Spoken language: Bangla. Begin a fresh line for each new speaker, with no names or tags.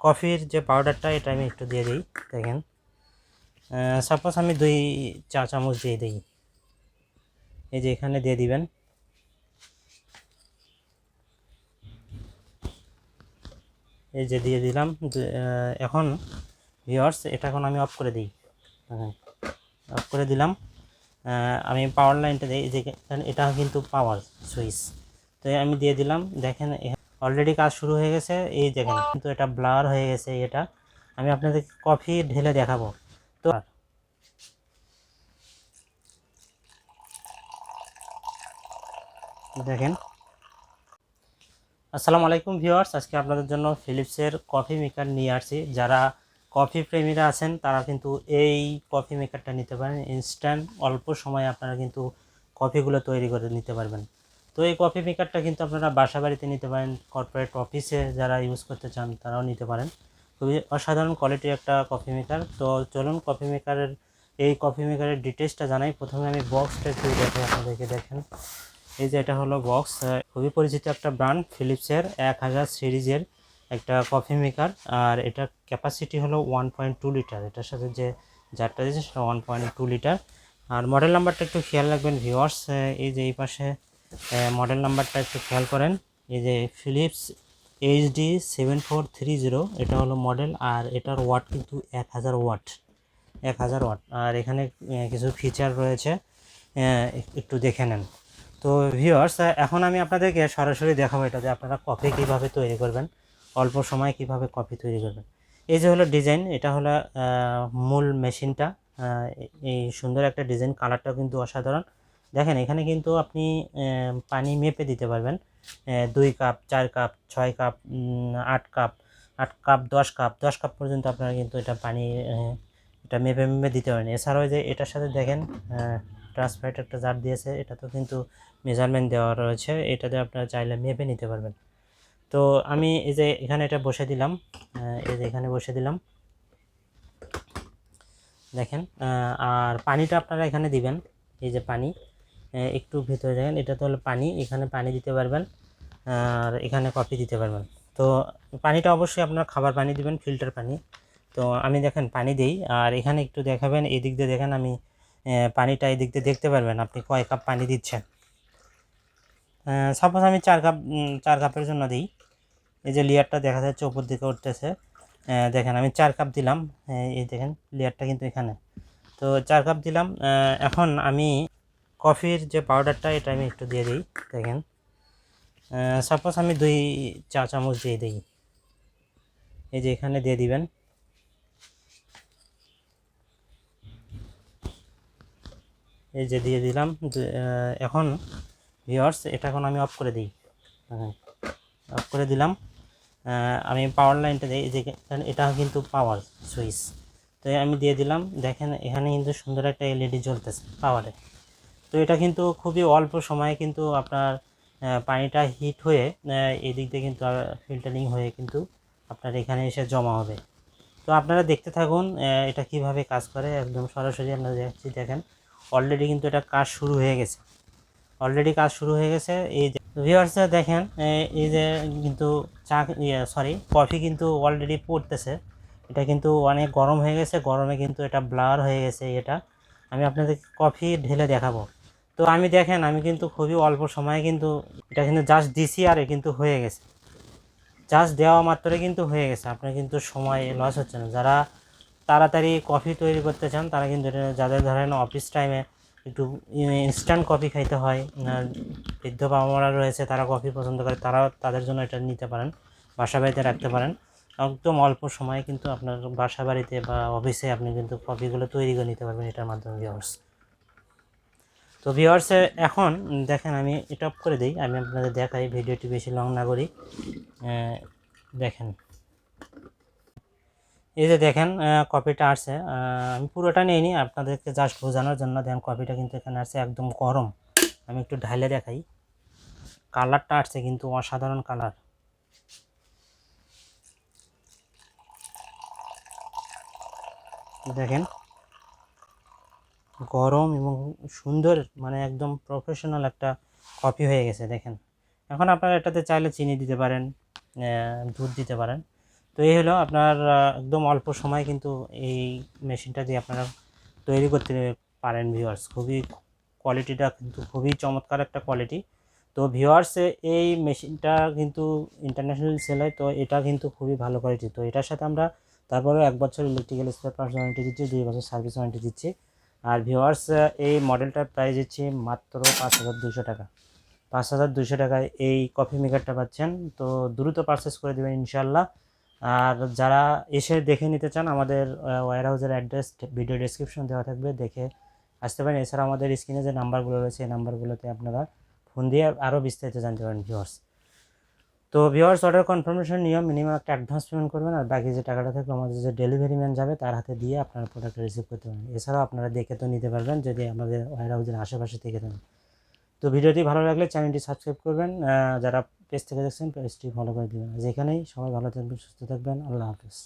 কফির যে পাউডারটা এটা আমি একটু দিয়ে দিই, দেখেন। সাপোজ আমি দুই চা চামচ দিয়ে দিই। এই যে এখানে দিয়ে দিবেন। এই যে দিয়ে দিলাম। এখন ভিওয়ার্স এটা এখন আমি অফ করে দিই। অফ করে দিলাম। আমি পাওয়ার লাইনটা দিই যে এটা কিন্তু পাওয়ার সুইচ তো আমি দিয়ে দিলাম, দেখেন অলরেডি কাজ শুরু হয়ে গেছে, এই দেখেন, কিন্তু এটা ব্লার হয়ে গেছে এটা। আমি আপনাদের কফি ঢেলে দেখাবো। তো দেখেন। আসসালামু আলাইকুম ভিউয়ার্স, আজকে আপনাদের জন্য ফিলিপসের কফি মেকার নিয়ে আসছি। যারা কফি প্রেমীরা আছেন, তারা কিন্তু এই কফি মেকারটা নিতে পারেন। ইনস্ট্যান্ট অল্প সময়ে আপনারা কিন্তু কফিগুলো তৈরি করে নিতে পারবেন। তো এই কফি মেকারটা কিন্তু আপনারা বাসা বাড়িতে নিতে পারেন কর্পোরেট অফিসে যারা ইউজ করতে চান তারাও নিতে পারেন। খুবই অসাধারণ কোয়ালিটির একটা কফি মেকার তো চলুন কফি মেকারের এই কফি মেকারের ডিটেলসটা জানাই। প্রথমে আমি বক্সটা একটু দেখে আপনাদেরকে, দেখেন। এই যে এটা হলো বক্স খুবই পরিচিত একটা ব্র্যান্ড ফিলিপসের এক হাজার সিরিজের একটা কফি মেকার আর এটার ক্যাপাসিটি হলো ওয়ান পয়েন্ট টু লিটার এটার সাথে যে জারটা দিয়েছে সেটা ওয়ান পয়েন্ট টু লিটার আর মডেল নাম্বারটা একটু খেয়াল রাখবেন ভিওয়ার্স এই যে এই পাশে মডেল নাম্বারটা একটু খেয়াল করেন। এই যে Philips HD seven four three zero এটা হলো মডেল আর এটার ওয়াট কিন্তু এক হাজার ওয়াট এক হাজার ওয়াট আর এখানে কিছু ফিচার রয়েছে একটু দেখে নেন। তো ভিউয়ার্স এখন আমি আপনাদেরকে সরাসরি দেখাবো এটা যে আপনারা কফি কীভাবে তৈরি করবেন, অল্প সময়ে কীভাবে কফি তৈরি করবেন। এই যে হলো ডিজাইন এটা হলো মূল মেশিনটা এই সুন্দর একটা ডিজাইন কালারটাও কিন্তু অসাধারণ। দেখেন, এখানে কিন্তু আপনি পানি মেপে দিতে পারবেন। দুই কাপ, চার কাপ, ছয় কাপ আট কাপ আট কাপ, দশ কাপ দশ কাপ পর্যন্ত আপনারা কিন্তু এটা পানি এটা মেপে মেপে দিতে পারেন। এছাড়াও যে এটার সাথে দেখেন ট্রান্সপারেন্ট একটা জার দিয়েছে এটা তো কিন্তু মেজারমেন্ট দেওয়া রয়েছে, এটাতে আপনারা চাইলে মেপে নিতে পারবেন। তো আমি এই যে এখানে এটা বসে দিলাম এই যে এখানে বসে দিলাম। দেখেন আর পানিটা আপনারা এখানে দিবেন, এই যে পানি। একটু ভিতরে দেখেন, এটা তো হলো পানি, এখানে পানি দিতে পারবেন, আর এখানে কফি দিতে পারবেন। তো পানিটা অবশ্যই আপনারা খাবার পানি দিবেন, ফিল্টার পানি। তো আমি দেখেন, পানি দিই, আর এখানে একটু দেখাবেন এই দিক দিয়ে দেখেন আমি পানিটা এই দিক দিয়ে দেখতে পারবেন, আপনি কয় কাপ পানি দিচ্ছেন। সাপোজ আমি চার কাপ চার কাপের জন্য দিই, এই যে লেয়ারটা দেখা যাচ্ছে উপর দিকে উঠতেছে দেখেন আমি চার কাপ দিলাম এই দেখেন লেয়ারটা কিন্তু এখানে। তো চার কাপ দিলাম এখন আমি কফির যে পাউডারটা এটা আমি একটু দিয়ে দিই, দেখেন। সাপোজ আমি দুই চা চামচ দিয়ে দিই। এই যে এখানে দিয়ে দিবেন। এই যে দিয়ে দিলাম। এখন ভিওয়ার্স এটা এখন আমি অফ করে দিই। হ্যাঁ অফ করে দিলাম। আমি পাওয়ার লাইনটা দিই যে এটা কিন্তু পাওয়ার সুইচ তো আমি দিয়ে দিলাম। দেখেন, এখানে কিন্তু সুন্দর একটা এলইডি জ্বলতেছে পাওয়ারে তো এটা কিন্তু খুবই অল্প সময়ে কিন্তু আপনার পানিটা হিট হয়ে এদিক দিয়ে কিন্তু ফিল্টারিং হয়ে কিন্তু আপনার এখানে এসে জমা হবে। তো আপনারা দেখতে থাকুন এটা কীভাবে কাজ করে। একদম সরাসরি আপনারা দেখছি দেখেন অলরেডি কিন্তু এটা কাজ শুরু হয়ে গেছে। অলরেডি কাজ শুরু হয়ে গেছে, এই ভিউয়ার্স দেখেন এই যে কিন্তু চা সরি কফি কিন্তু অলরেডি পড়তেছে। এটা কিন্তু অনেক গরম হয়ে গেছে, গরমে কিন্তু এটা ব্লার হয়ে গেছে, এটা। আমি আপনাদের কফি ঢেলে দেখাবো। তো আমি দেখেন, আমি কিন্তু খুবই অল্প সময়ে কিন্তু এটা কিন্তু জাস্ট দিছি আর কিন্তু হয়ে গেছে। জাস্ট দেওয়া মাত্রই কিন্তু হয়ে গেছে। আপনার কিন্তু সময় লস হচ্ছে না। যারা তাড়াতাড়ি কফি তৈরি করতে চান, তারা কিন্তু এটা যাদের ধরেন অফিস টাইমে একটু ইনস্ট্যান্ট কফি খাইতে হয় বৃদ্ধ বাবা মারা রয়েছে, তারা কফি পছন্দ করে, তারাও তাদের জন্য এটা নিতে পারেন, বাসা বাড়িতে রাখতে পারেন। একদম অল্প সময়ে কিন্তু আপনার বাসা বাড়িতে বা অফিসে আপনি কিন্তু কফিগুলো তৈরি করে নিতে পারবেন এটার মাধ্যমে ভিওয়ার্স তো ভিওয়ার্সে এখন দেখেন আমি এটা অফ করে দিই, আমি আপনাদের দেখাই, ভিডিওটি বেশি লং না করি। দেখেন। এই যে দেখেন কপিটা আসছে। আমি পুরোটা নিইনি, আপনাদেরকে জাস্ট বোঝানোর জন্য দেখেন কপিটা কিন্তু এখানে আসছে একদম গরম। আমি একটু ঢালে দেখাই। কালারটা আসছে কিন্তু অসাধারণ কালার দেখেন। গরম এবং সুন্দর মানে একদম প্রফেশনাল একটা কফি হয়ে গেছে, দেখেন। এখন আপনারা এটাতে চাইলে চিনি দিতে পারেন দুধ দিতে পারেন। তো এই হলো আপনার একদম অল্প সময় কিন্তু এই মেশিনটা দিয়ে আপনারা তৈরি করতে পারেন ভিউয়ার্স খুবই কোয়ালিটিটা কিন্তু খুবই চমৎকার একটা কোয়ালিটি তো ভিউয়ার্স এই মেশিনটা কিন্তু ইন্টারন্যাশনাল সেল হয়, তো এটা কিন্তু খুবই ভালো কোয়ালিটি তো এটার সাথে আমরা তারপরে এক বছর ইলেকট্রিক্যাল স্পেয়ার পার্টস ওয়ারেন্টি দিচ্ছি, দুই বছর সার্ভিস ওয়ারেন্টি দিচ্ছি। আর ভিউয়ার্স এই মডেলটার প্রাইস দিচ্ছি মাত্র পাঁচ হাজার দুশো টাকা। পাঁচ হাজার দুশো টাকায় এই কফি মেকারটা পাচ্ছেন। তো দ্রুত পারচেস করে দেবেন ইনশাল্লাহ আর যারা এসে দেখে নিতে চান, আমাদের ওয়ার হাউসের অ্যাড্রেস ভিডিও ডেসক্রিপশন দেওয়া থাকবে। দেখে আসতে পারেন। এছাড়া আমাদের স্ক্রিনে যে নাম্বারগুলো রয়েছে, এই নাম্বারগুলোতে আপনারা ফোন দিয়ে আরও বিস্তারিত জানতে পারেন ভিউয়ার্স তো ভিওয়ার্স অর্ডার কনফার্মেশন নিয়ম মিনিমাম একটা অ্যাডভান্স পেমেন্ট করবেন আর বাকি যে টাকাটা থাকবে আমাদের যে ডেলিভারি ম্যান যাবে, তার হাতে দিয়ে আপনারা প্রোডাক্ট রিসিভ করতে পারবেন। এছাড়াও আপনারা দেখে তো নিতে পারবেন যদি আমাদের ওয়ার হাউসের আশেপাশে থেকে থাকেন। তো ভিডিওটি ভালো লাগলে চ্যানেলটি সাবস্ক্রাইব করবেন যারা পেজ থেকে দেখছেন পেজটি ফলো করে দেবেন। যেখানেই, সবাই ভালো থাকবেন, সুস্থ থাকবেন। আল্লাহ হাফিজ।